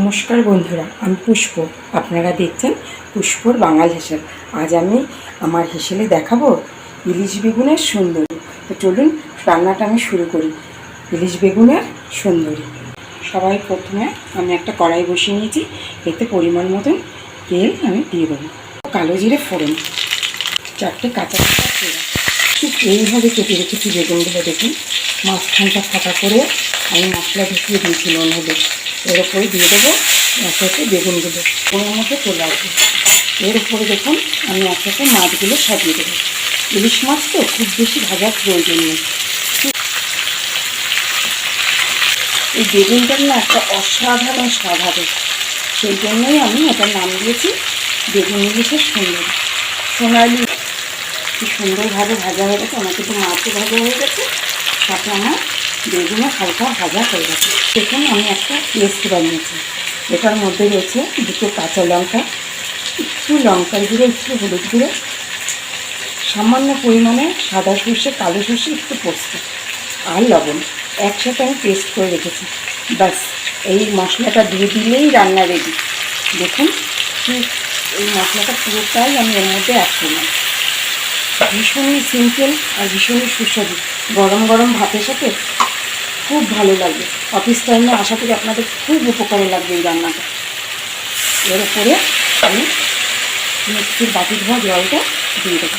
নমস্কার বন্ধুরা, আমি পুষ্প। আপনারা দেখছেন পুষ্পর বাঙাল হেসেল। আজ আমি আমার হেসেলে দেখাবো ইলিশ বেগুনের সুন্দরী। তো চলুন রান্নাটা আমি শুরু করি। ইলিশ বেগুনের সুন্দরী। সবাই প্রথমে আমি একটা কড়াই বসিয়ে নিয়েছি, এতে পরিমাণ মতন তেল আমি দিয়ে দেবো। কালো জিরে ফোড়ন, চারটে কাঁচা কাঁচা পেঁয়াজ। ঠিক এইভাবে কেটে রেখেছি বেগুনগুলো, দেখুন। মাঝখানটা ফাঁকা করে আমি মশলা ঢুকিয়ে দিয়েছি নুন, হলুদ। এর উপরে দিয়ে দেবো এক একে বেগুনগুলো কোনো মতো চলে আসবে। এর উপরে দেখুন, আমি এক একে মাছগুলো সাজিয়ে দেবো। ইলিশ মাছ তো খুব বেশি ভাজার প্রয়োজন নেই। এই বেগুনটার না একটা অসাধারণ স্বাদ হবে। সেই জন্যই আমি এটার নাম দিয়েছি, বেগুন ইলিশের সুন্দর। সোনালি। কি সুন্দরভাবে ভাজা হয়ে গেছে আমার কিন্তু মাছও ভাজা হয়ে গেছে। সাথে আমার বেগুনও হালকা ভাজা হয়ে গেছে। সেখানে আমি একটা পেস্ট বানিয়েছি। এটার মধ্যে রয়েছে দুটো কাঁচা লঙ্কা, একটু লঙ্কার গুঁড়ো, একটু হলুদ গুঁড়ো, সামান্য পরিমাণে সাদা সর্ষে, কালো সর্ষে, একটু পোস্ত আর লবণ। একসাথে আমি পেস্ট করে রেখেছি। ব্যাস, এই মশলাটা দিয়ে দিলেই রান্না রেডি দেখুন এই মশলাটা পুরোটাই আমি এর মধ্যে অ্যাড করলাম। ভীষণই সিম্পল আর ভীষণই সুস্বাদু। গরম গরম ভাতের সাথে খুব ভালো লাগবে। অফিস টাইমে আশা করি আপনাদের খুব উপকারে লাগবে এই রান্নাটা। এর উপরে আমি মিক্সির বাটি ধোয়া জলটা দিয়ে দেবো।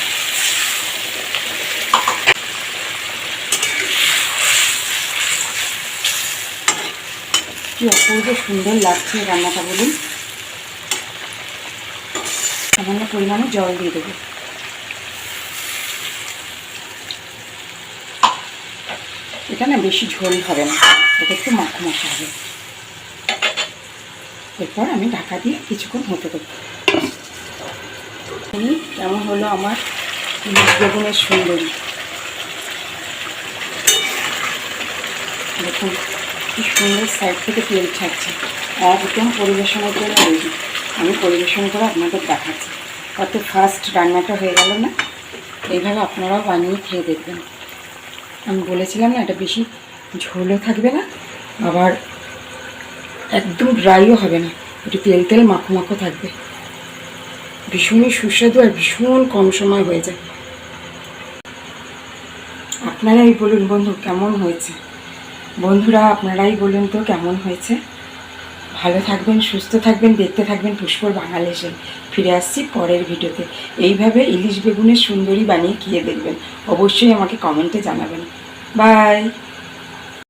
কি অপূর্ব সুন্দর লাগছে রান্নাটা বলুন। সামান্য পরিমাণে জল দিয়ে দেবো। এটা না বেশি ঝোল হবে না। এটা একটু মাখা মাখা হবে। এরপর আমি ঢাকা দিয়ে কিছুক্ষণ হতে দেবো কেমন হলো আমার বেগুনের সুন্দরী? দেখুন, কি সুন্দর সাইড থেকে তেল ছাড়ছে। একদম পরিবেশনের জন্য রেডি আমি পরিবেশন করে আপনাদের দেখাচ্ছি। কত ফাস্ট রান্নাটা হয়ে গেল না? এইভাবে আপনারাও বানিয়ে খেয়ে দেখবেন। আমি বলেছিলাম না, এটা বেশি ঝোলও থাকবে না, আবার একদম ড্রাইও হবে না। একটু তেল তেল মাখো মাখো থাকবে। ভীষণই সুস্বাদু আর ভীষণ কম সময় হয়ে যায়। আপনারাই বলুন বন্ধু, কেমন হয়েছে? বন্ধুরা, আপনারাই বলুন তো, কেমন হয়েছে? ভালো থাকবেন, সুস্থ থাকবেন, দেখতে থাকবেন পুষ্পর বাঙাল এসে ফিরে আসছি পরের ভিডিওতে। এইভাবে ইলিশ বেগুনের সুন্দরী বানিয়ে খেয়ে দেখবেন। অবশ্যই আমাকে কমেন্টে জানাবেন। বাই